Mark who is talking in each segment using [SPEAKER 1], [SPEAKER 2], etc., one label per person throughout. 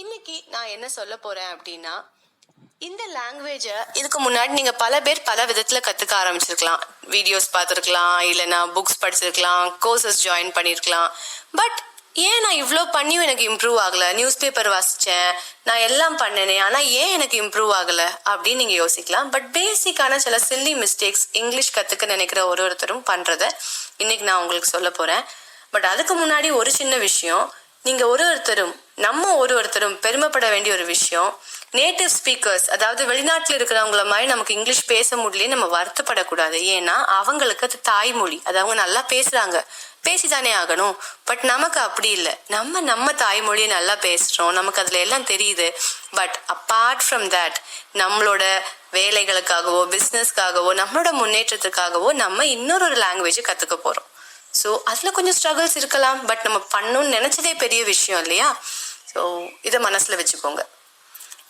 [SPEAKER 1] இன்னைக்கு நான் என்ன சொல்ல போறேன் அப்படின்னா இந்த லாங்குவேஜை இதுக்கு முன்னாடி நீங்க பல பேர் பல விதத்துல கத்துக்க ஆரம்பிச்சிருக்கலாம். வீடியோஸ் பார்த்துருக்கலாம் இல்லைன்னா புக்ஸ் படிச்சிருக்கலாம் கோர்சஸ் ஜாயின் பண்ணியிருக்கலாம் பட் ஏன் நான் இவ்வளோ பண்ணியும் எனக்கு இம்ப்ரூவ் ஆகலை? நியூஸ் பேப்பர் வாசித்தேன் நான் எல்லாம் பண்ணினேன் ஆனால் ஏன் எனக்கு இம்ப்ரூவ் ஆகலை? அப்படின்னு நீங்கள் யோசிக்கலாம். பட் பேசிக்கான சில சில்லி மிஸ்டேக்ஸ் இங்கிலீஷ் கற்றுக்க நினைக்கிற ஒரு ஒருத்தரும் பண்ணுறத இன்னைக்கு நான் உங்களுக்கு சொல்ல போகிறேன் பட் அதுக்கு முன்னாடி ஒரு சின்ன விஷயம் நீங்க ஒரு ஒருத்தரும் நம்ம ஒரு ஒருத்தரும் பெருமைப்பட வேண்டிய ஒரு விஷயம் நேட்டிவ் ஸ்பீக்கர்ஸ் அதாவது வெளிநாட்டில் இருக்கிறவங்கள மாதிரி நமக்கு இங்கிலீஷ் பேச முடியல நம்ம வருத்தப்படக்கூடாது. ஏன்னா அவங்களுக்கு அது தாய்மொழி. அது அவங்க நல்லா பேசுறாங்க. பேசிதானே ஆகணும். பட் நமக்கு அப்படி இல்லை. நம்ம நம்ம தாய்மொழியை நல்லா பேசுறோம். நமக்கு அதுல எல்லாம் தெரியுது. பட் அப்பார்ட் ஃப்ரம் தட் நம்மளோட வேலைகளுக்காகவோ பிஸ்னஸ்க்காகவோ நம்மளோட முன்னேற்றத்துக்காகவோ நம்ம இன்னொரு ஒரு லாங்குவேஜை கத்துக்க போறோம். ஸோ அதில் கொஞ்சம் ஸ்ட்ரகிள்ஸ் இருக்கலாம் பட் நம்ம பண்ணணும்னு நினச்சதே பெரிய விஷயம் இல்லையா? ஸோ இதை மனசில் வச்சுக்கோங்க.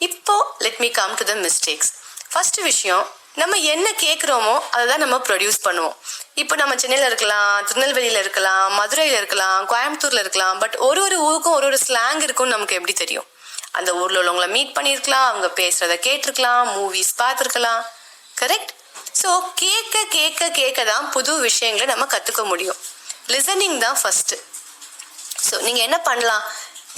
[SPEAKER 1] இப்போ let me come to the mistakes first விஷயம் நம்ம என்ன கேட்குறோமோ அதை தான் நம்ம ப்ரொடியூஸ் பண்ணுவோம். இப்போ நம்ம சென்னையில் இருக்கலாம் திருநெல்வேலியில் இருக்கலாம் மதுரையில் இருக்கலாம் கோயம்புத்தூரில் இருக்கலாம் பட் ஒரு ஒரு ஊருக்கும் ஒரு ஒரு ஸ்லாங் இருக்கும்னு நமக்கு எப்படி தெரியும்? அந்த ஊரில் உள்ளவங்கள மீட் பண்ணியிருக்கலாம் அவங்க பேசுகிறத கேட்டிருக்கலாம் மூவிஸ் பார்த்துருக்கலாம். கரெக்ட் ஸோ கேட்க கேட்க கேட்க தான் புது விஷயங்களை நம்ம கற்றுக்க முடியும். லிசனிங் தான் ஃபஸ்ட்டு ஸோ நீங்கள் என்ன பண்ணலாம்?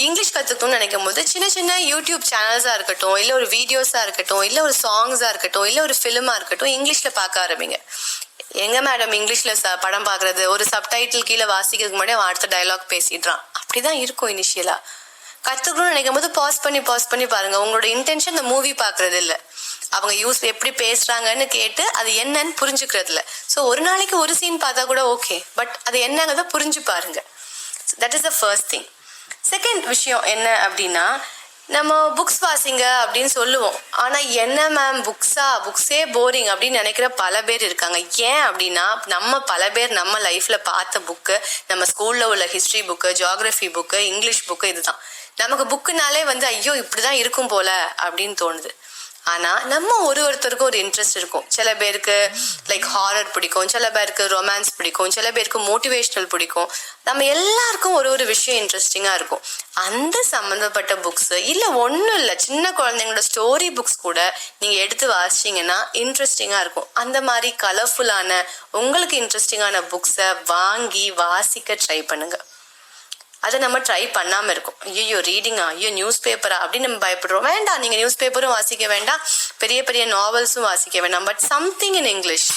[SPEAKER 1] இங்கிலீஷ் கற்றுக்கணும்னு நினைக்கும் போது சின்ன சின்ன யூடியூப் சேனல்ஸாக இருக்கட்டும் இல்லை ஒரு வீடியோஸாக இருக்கட்டும் இல்லை ஒரு சாங்ஸாக இருக்கட்டும் இல்லை ஒரு ஃபிலிமாக இருக்கட்டும் இங்கிலீஷில் பார்க்க ஆரம்பிங்க. எங்க மேடம் இங்கிலீஷில் ச படம் பார்க்குறது ஒரு சப்டைட்டில் கீழே வாசிக்கிறதுக்கு முன்னாடி அவன் அடுத்த டயலாக் பேசிடுறான். அப்படி தான் இருக்கும் இனிஷியலாக கற்றுக்கணும்னு நினைக்கும் போது பாஸ் பண்ணி பாஸ் பண்ணி பாருங்கள் உங்களோட இன்டென்ஷன் இந்த மூவி பார்க்குறது இல்லை. அவங்க யூஸ் எப்படி பேசுறாங்கன்னு கேட்டு அது என்னன்னு புரிஞ்சுக்கிறதுல. ஸோ ஒரு நாளைக்கு ஒரு சீன் பார்த்தா கூட ஓகே பட் அது என்னங்கிறத புரிஞ்சு பாருங்க. That is the first thing second விஷயம் என்ன அப்படின்னா நம்ம புக்ஸ் வாசிங்க அப்படின்னு சொல்லுவோம். ஆனால் என்ன மேம் புக்ஸா புக்ஸே போரிங் அப்படின்னு நினைக்கிற பல பேர் இருக்காங்க. ஏன் அப்படின்னா நம்ம பல பேர் நம்ம லைஃப்பில் பார்த்த புக்கு நம்ம ஸ்கூலில் உள்ள history book geography book English book இதுதான். நமக்கு புக்குனாலே வந்து ஐயோ இப்படி தான் இருக்கும் போல அப்படின்னு தோணுது. ஆனால் நம்ம ஒரு ஒருத்தருக்கும் ஒரு இன்ட்ரெஸ்ட் இருக்கும். சில பேருக்கு லைக் ஹாரர் பிடிக்கும். சில பேருக்கு ரொமான்ஸ் பிடிக்கும். சில பேருக்கு மோட்டிவேஷ்னல் பிடிக்கும். நம்ம எல்லாருக்கும் ஒரு ஒரு விஷயம் இன்ட்ரெஸ்டிங்காக இருக்கும். அந்த சம்மந்தப்பட்ட புக்ஸ் இல்லை ஒன்றும் இல்லை. சின்ன குழந்தைங்களோட ஸ்டோரி புக்ஸ் கூட நீங்கள் எடுத்து வாசிச்சிங்கன்னா இன்ட்ரெஸ்டிங்காக இருக்கும். அந்த மாதிரி கலர்ஃபுல்லான உங்களுக்கு இன்ட்ரெஸ்டிங்கான புக்ஸை வாங்கி வாசிக்க ட்ரை பண்ணுங்கள் அதை நம்ம ட்ரை பண்ணாமல் இருக்கோம். ஐயோ ரீடிங்கா ஐயோ நியூஸ் பேப்பரா அப்படின்னு நம்ம பயப்படுறோம். வேண்டாம் நீங்கள் நியூஸ் பேப்பரும் வாசிக்க வேண்டாம். பெரிய பெரிய நாவல்ஸும் வாசிக்க வேண்டாம். But something in English